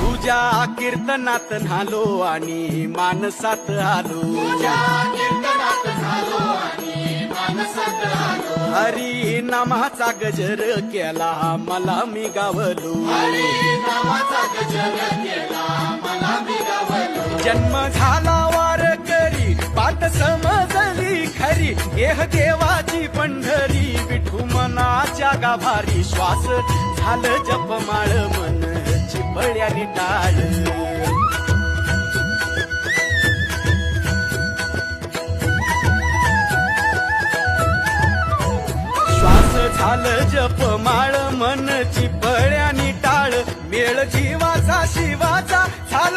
तुझ्या कीर्तनात नालो आणि मानसात आलो. हरी नामाचा गजर केला मला मी गावलो. जन्म झाला खरी देह देवाची पंढरी विठू मनाच्या गाभारी श्वास. झालं जपमाळ मन चिपळ्या टाळ. श्वास झालं जप माळ मन चिपळ्या टाळ. मेळ जीवाचा शिवाचा झाला